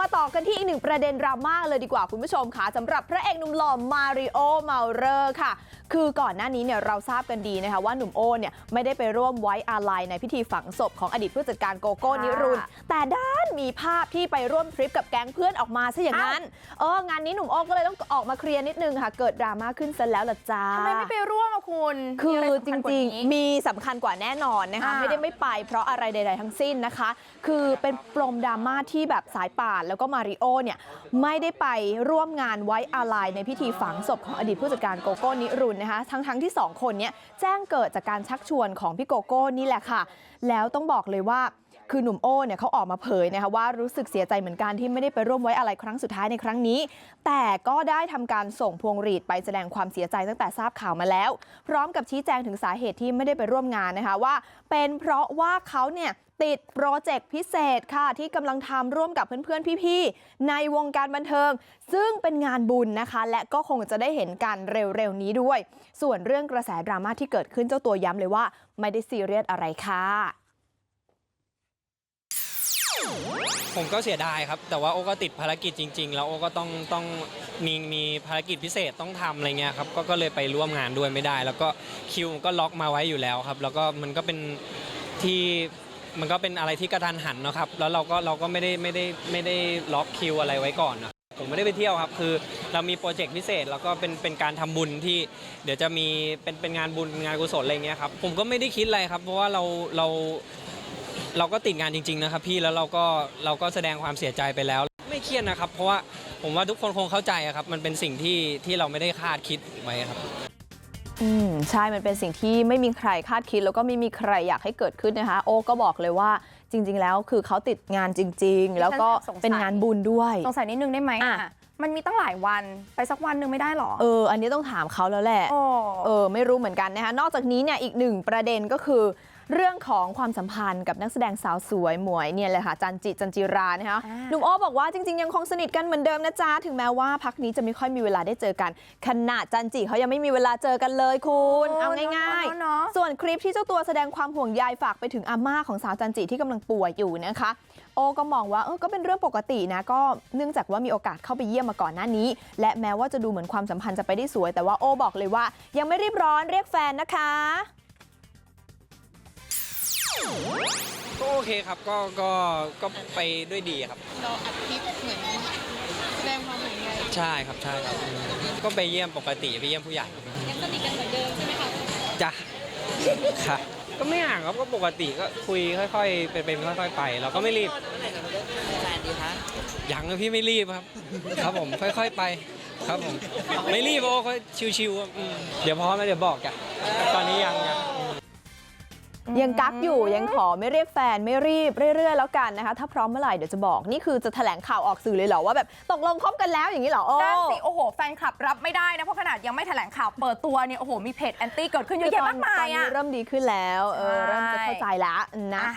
มาต่อกันที่อีกหนึ่งประเด็นดราม่าเลยดีกว่าคุณผู้ชมค่ะสำหรับพระเอกหนุ่มหล่อมาริโอเมาเรอร์ค่ะ คือก่อนหน้านี้เนี่ยเราทราบกันดีนะคะว่าหนุ่มโอเนี่ยไม่ได้ไปร่วมไว้อาลัยในพิธีฝังศพของอดีตผู้จัดการโกโก้นิรุนทร์แต่ด้านมีภาพที่ไปร่วมทริปกับแก๊งเพื่อนออกมาซะอย่างนั้นเอองานนี้หนุ่มโอก็เลยต้องออกมาเคลียร์นิดนึงค่ะ เกิดดราม่าขึ้นซะแล้วล่ะจ้าทำไมไม่ไปร่วมอะคุณคือมีะไสำจญกว่าริงนี้ๆมีสำคัญกว่าแน่นอนนะคะอ่าไม่ได้ไม่ไปเพราะอะไรใด ๆ ทั้งสิ้นนะคะ คือเป็นปมดราม่าที่แบบสายป่านแล้วก็มาริโอเนี่ยไม่ได้ไปร่วมงานไว้อาลัยในพิธีฝังศพของอดีตผู้จัดการโกโก้นิรุนนะคะทั้งทั้งที่สองคนเนี้แจ้งเกิดจากการชักชวนของพี่โกโก้นี่แหละค่ะแล้วต้องบอกเลยว่า คือหนุ่มโอ้เนี่ยเขาออกมาเผยนะคะว่ารู้สึกเสียใจเหมือนกันที่ไม่ได้ไปร่วมไว้อะไรครั้งสุดท้ายในครั้งนี้ แต่ก็ได้ทำการส่งพวงหรีดไปแสดงความเสียใจตั้งแต่ทราบข่าวมาแล้ว พร้อมกับชี้แจงถึงสาเหตุที่ไม่ได้ไปร่วมงานนะคะว่า เป็นเพราะว่าเขาเนี่ยติดโปรเจกต์พิเศษค่ะ ที่กำลังทำร่วมกับเพื่อนๆ พี่ๆ ในวงการบันเทิง ซึ่งเป็นงานบุญนะคะ และก็คงจะได้เห็นกันเร็วๆ นี้ด้วย ส่วนเรื่องกระแสดราม่าที่เกิดขึ้นเจ้าตัวย้ำเลยว่า ไม่ได้ซีเรียสอะไรค่ะ ผมก็เสียดายครับ แต่ว่าโอก็ติดภารกิจจริง ๆ แล้วโอก็ต้องต้องมีมีภารกิจพิเศษต้องทำอะไรเงี้ยครับก็ก็เลยไปร่วมงานด้วยไม่ได้ แล้วก็คิวก็ล็อกมาไว้อยู่แล้วครับ แล้วก็มันก็เป็นที่มันก็เป็นอะไรที่กระทันหันเนอะครับ แล้วเราก็เราก็ไม่ได้ไม่ได้ไม่ได้ล็อกคิวอะไรไว้ก่อนนะผมไม่ได้ไปเที่ยวครับ คือเรามีโปรเจกต์พิเศษแล้วก็เป็นเป็นการทำบุญที่เดี๋ยวจะมีเป็นเป็นงานบุญงานกุศลอะไรเงี้ยครับ ผมก็ไม่ได้คิดอะไรครับ เพราะว่าเราเรา เราก็ติดงานจริง ๆ นะครับพี่แล้วเราก็เราก็แสดงความเสียใจไปแล้ว ไม่เครียดนะครับ เพราะว่าผมว่าทุกคนคงเข้าใจอะครับ มันเป็นสิ่งที่ที่เราไม่ได้คาดคิดไว้ครับ อืมใช่มันเป็นสิ่งที่ไม่มีใครคาดคิด แล้วก็ไม่มีใครอยากให้เกิดขึ้นนะคะ โอ้ก็บอกเลยว่าจริง ๆ แล้วคือเขาติดงานจริง ๆ แล้วก็เป็นงานบุญด้วย สงสัยนิดนึงได้ไหมอะอะมันมีตั้งหลายวันไปสักวันหนึ่งไม่ได้หรอเออ อันนี้ต้องถามเขาแล้วแหละ โอ้ เออไม่รู้เหมือนกันนะคะนอกจากนี้เนี่ยอีกหนึ่งประเด็นก็คือ เรื่องของความสัมพันธ์กับนักแสดงสาวสวยหมวยเนี่ยเลยค่ะจันจิจันจิรานะคะอ่าหนุ่มโอ้บอกว่าจริง ๆ ยังคงสนิทกันเหมือนเดิมนะจ๊ะถึงแม้ว่าพักนี้จะไม่ค่อยมีเวลาได้เจอกัน ขนาดจันจิเขายังไม่มีเวลาเจอกันเลยคุณเอาง่ายเนาะๆส่วนคลิปที่เจ้าตัวแสดงความห่วงใยฝากไปถึงอาม่าของสาวจันจิที่กำลังป่วยอยู่นะคะ โอก็มองว่าเออก็เป็นเรื่องปกตินะก็เนื่องจากว่ามีโอกาสเข้าไปเยี่ยมมาก่อนหน้านี้ และแม้ว่าจะดูเหมือนความสัมพันธ์จะไปได้สวย แต่ว่าโอบอกเลยว่า ยังไม่รีบร้อนเรียกแฟนนะคะ ก็โอเคครับก็ก็ก็ไปด้วยดีครับ เราอัดคลิปเหมือนแสดงความห่วงใยใช่ครับใช่ครับอืมก็ไปเยี่ยมปกติไปเยี่ยมผู้ใหญ่ยังสนิทกันเหมือนเดิมใช่ไหมคะจ้ะค่ะก็ไม่ห่างครับก็ปกติก็คุยค่อยๆ เป็นเป็นค่อย ๆ ไป เราก็ไม่รีบแฟนดีคะยังนะพี่ไม่รีบครับ ครับผมค่อย ๆไป ครับผมไม่รีบโอ้ก็ชิวๆครับอืมเดี๋ยวพร้อมแล้วเดี๋ยวบอกจ้ะตอนนี้ยัง ยังยังกักอยู่ยังขอไม่เรียกแฟนไม่รีบเรื่อยๆแล้วกันนะคะ ถ้าพร้อมเมื่อไหร่เดี๋ยวจะบอกนี่คือจะแถลงข่าวออกสื่อเลยเหรอว่าแบบตกลงคบกันแล้วอย่างนี้เหรอโอ้นั่นสิโอ้โหแฟนคลับรับไม่ได้นะเพราะขนาดยังไม่แถลงข่าวเปิดตัวเนี่ยโอ้โหมีเพจแอนตี้เกิดขึ้นเยอะแยะมากมายตอนนี้อะเริ่มดีขึ้นแล้วเออใช่เริ่มจะเข้าใจแล้วนะอะ